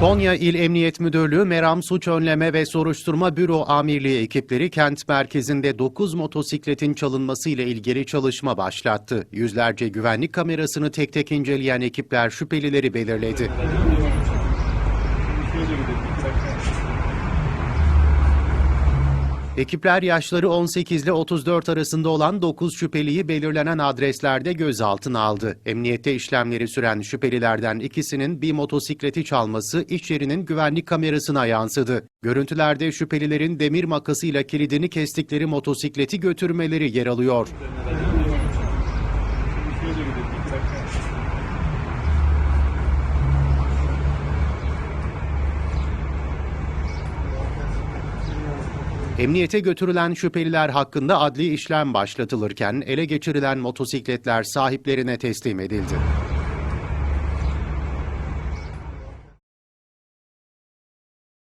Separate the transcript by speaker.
Speaker 1: Konya İl Emniyet Müdürlüğü Meram Suç Önleme ve Soruşturma Büro Amirliği ekipleri kent merkezinde 9 motosikletin çalınması ile ilgili çalışma başlattı. Yüzlerce güvenlik kamerasını tek tek inceleyen ekipler şüphelileri belirledi. Ekipler yaşları 18 ile 34 arasında olan 9 şüpheliyi belirlenen adreslerde gözaltına aldı. Emniyette işlemleri süren şüphelilerden ikisinin bir motosikleti çalması iş yerinin güvenlik kamerasına yansıdı. Görüntülerde şüphelilerin demir makasıyla kilidini kestikleri motosikleti götürmeleri yer alıyor. Emniyete götürülen şüpheliler hakkında adli işlem başlatılırken ele geçirilen motosikletler sahiplerine teslim edildi.